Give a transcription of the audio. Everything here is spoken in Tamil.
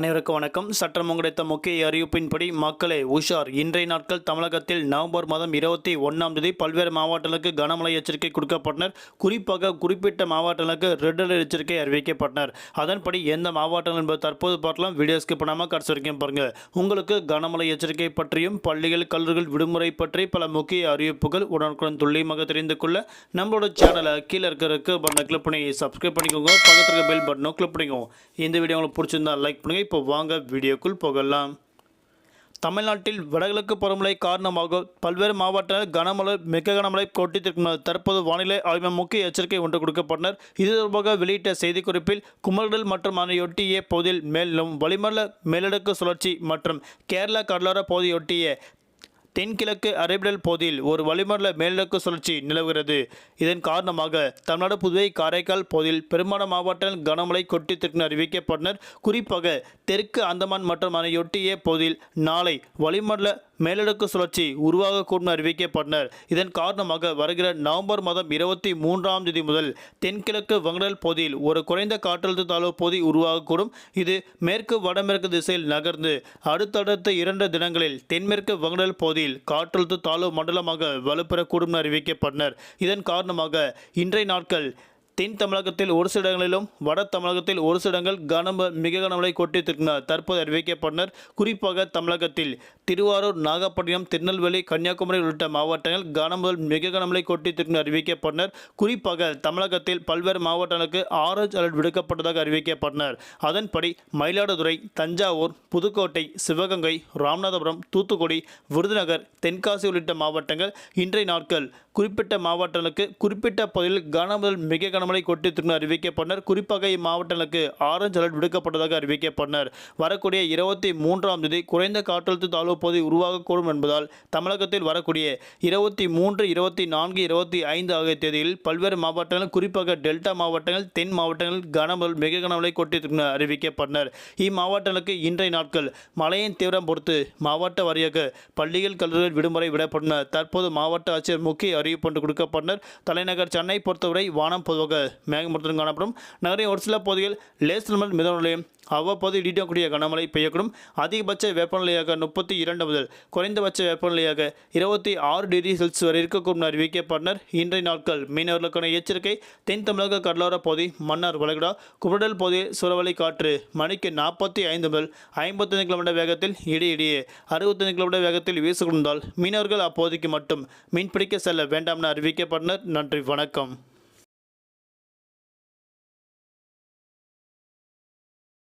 அனைவருக்கும் வணக்கம். சற்றம் கிடைத்த முக்கிய அறிவிப்பின்படி மக்களே உஷார். இன்றைய நாட்கள் தமிழகத்தில் நவம்பர் மாதம் இருபத்தி ஒன்றாம் தேதி பல்வேறு மாவட்டங்களுக்கு கனமழை எச்சரிக்கை கொடுக்கப்பட்டனர். குறிப்பாக குறிப்பிட்ட மாவட்டங்களுக்கு ரெட் அலர்ட் எச்சரிக்கை அறிவிக்கப்பட்டனர். அதன்படி எந்த மாவட்டங்கள் என்பது தற்போது பார்க்கலாம். வீடியோ ஸ்கிப் பண்ணாமல் கடைசி வரைக்கும் பாருங்கள் உங்களுக்கு கனமழை எச்சரிக்கை பற்றியும் பள்ளிகள் கல்லூரிகள் விடுமுறை பற்றி பல முக்கிய அறிவிப்புகள் உடனுக்குடன் துல்லியமாக தெரிந்து கொள்ள நம்மளோட சேனலை கீழே இருக்கிறதுக்கு பட்டனை கிளிக் பண்ணி சப்ஸ்கிரைப் பண்ணிக்கோங்க. பக்கத்தில் பெல் பட்டனும் கிளிக் பண்ணிக்கோங்க. இந்த வீடியோ உங்களுக்கு பிடிச்சிருந்தா லைக் பண்ணுங்க. இப்போ வாங்க வீடியோக்குள் போகலாம். தமிழ்நாட்டில் வடகிழக்கு பருவமழை காரணமாக பல்வேறு மாவட்டங்களில் கனமழை மிக கனமழை கொட்டித்திருக்கிறது தற்போது வானிலை ஆய்வு முக்கிய எச்சரிக்கை ஒன்று கொடுக்கப்பட்டனர். இது தொடர்பாக வெளியிட்ட செய்திக்குறிப்பில் குமரடல் மற்றும் அதனையொட்டிய பகுதியில் மேலும் வளிமல மேலடுக்கு சுழற்சி மற்றும் கேரளா கடலோர பகுதியொட்டிய தென்கிழக்கு அரபிடல் பகுதியில் ஒரு வளிமண்டல மேலடுக்கு சுழற்சி நிலவுகிறது. இதன் காரணமாக தமிழ்நாடு புதுவை காரைக்கால் பகுதியில் பெரும்பாலான மாவட்டங்கள் கனமழை கொட்டித்திற்கு அறிவிக்கப்பட்டனர். குறிப்பாக தெற்கு அந்தமான் மற்றும் அதனையொட்டிய பகுதியில் நாளை வளிமண்டல மேலடுக்கு சுழற்சி உருவாகக்கூடும் அறிவிக்கப்பட்டனர். இதன் காரணமாக வருகிற நவம்பர் மாதம் இருபத்தி மூன்றாம் தேதி முதல் தென்கிழக்கு வங்கடல் பகுதியில் ஒரு குறைந்த காற்றழுத்த தாழ்வு பகுதி உருவாகக்கூடும். இது மேற்கு வடமேற்கு திசையில் நகர்ந்து அடுத்தடுத்த இரண்டு தினங்களில் தென்மேற்கு வங்கடல் பகுதியில் காற்றழுத்த தாழ்வு மண்டலமாக வலுப்பெறக்கூடும் என அறிவிக்கப்பட்டனர். இதன் காரணமாக இன்றைய நாட்கள் தென் தமிழகத்தில் ஒரு சில இடங்களிலும் வட தமிழகத்தில் ஒரு சில இடங்கள் கனம மிக கனமழை கொட்டித்திருக்கிறார் தற்போது அறிவிக்கப்பட்டனர் குறிப்பாக தமிழகத்தில் திருவாரூர் நாகப்பட்டினம் திருநெல்வேலி கன்னியாகுமரி உள்ளிட்ட மாவட்டங்கள் கனமுதல் மிக கனமழை கொட்டித்திருக்கிறார் அறிவிக்கப்பட்டனர். குறிப்பாக தமிழகத்தில் பல்வேறு மாவட்டங்களுக்கு ஆரஞ்ச் அலர்ட் விடுக்கப்பட்டதாக அறிவிக்கப்பட்டனர். அதன்படி மயிலாடுதுறை தஞ்சாவூர் புதுக்கோட்டை சிவகங்கை ராமநாதபுரம் தூத்துக்குடி விருதுநகர் தென்காசி உள்ளிட்ட மாவட்டங்கள் இன்றைய நாட்கள் குறிப்பிட்ட மாவட்டங்களுக்கு குறிப்பிட்ட பகுதியில் கனமுதல் மிக கனமழை கொட்டித்திருந்த அறிவிக்கப்பட்டனர் குறிப்பாக இம்மாவட்டங்களுக்கு ஆரஞ்சு அலர்ட் விடுக்கப்பட்டதாக அறிவிக்கப்பட்டனர் வரக்கூடிய இருபத்தி மூன்றாம் தேதி குறைந்த காற்றழுத்த தாழ்வு பகுதி உருவாகக்கூடும் என்பதால் தமிழகத்தில் வரக்கூடிய இருபத்தி மூன்று இருபத்தி நான்கு இருபத்தி ஐந்து ஆகிய தேதியில் பல்வேறு மாவட்டங்கள் குறிப்பாக டெல்டா மாவட்டங்கள் தென் மாவட்டங்கள் கனமழை மிக கனமழை கொட்டித்திருந்த அறிவிக்கப்பட்டனர் இம்மாவட்டங்களுக்கு இன்றைய நாட்கள் மழையின் தீவிரம் பொறுத்து மாவட்ட வாரியாக பள்ளிகள் கல்லூரிகள் விடுமுறை விடப்பட்டன. தற்போது மாவட்ட ஆட்சியர் முக்கிய அறிவிப்பு ஒன்று கொடுக்கப்பட்டனர். தலைநகர் சென்னை பொறுத்தவரை வானம் பொதுவாக மேகமூட்டத்துடன் காணப்படும். நகரின் ஒரு சில பகுதிகள் லேசர் மிதமான நிலையம் அவ்வப்போது இடியக்கூடிய கனமழை பெய்யக்கூடும். அதிகபட்ச வெப்பநிலையாக முப்பத்தி இரண்டு முதல் குறைந்தபட்ச வெப்பநிலையாக இருபத்தி ஆறு டிகிரி செல்சியஸ் வரை இருக்கக்கூடும் அறிவிக்கப்பட்டனர் இன்றைய நாட்கள் மீனவர்களுக்கான எச்சரிக்கை. தென் தமிழக கடலோர பகுதி மன்னார் வளைகுடா குமரடல் பகுதியில் சுரவலை காற்று மணிக்கு நாற்பத்தி ஐந்து முதல் ஐம்பத்தைந்து கிலோமீட்டர் வேகத்தில் இடையிடையே அறுபத்தைந்து கிலோமீட்டர் வேகத்தில் வீசிக்கொண்டால் மீனவர்கள் அப்போதைக்கு மட்டும் மீன்பிடிக்க செல்ல வேண்டாம் என அறிவிக்கப்பட்டனர் நன்றி வணக்கம்.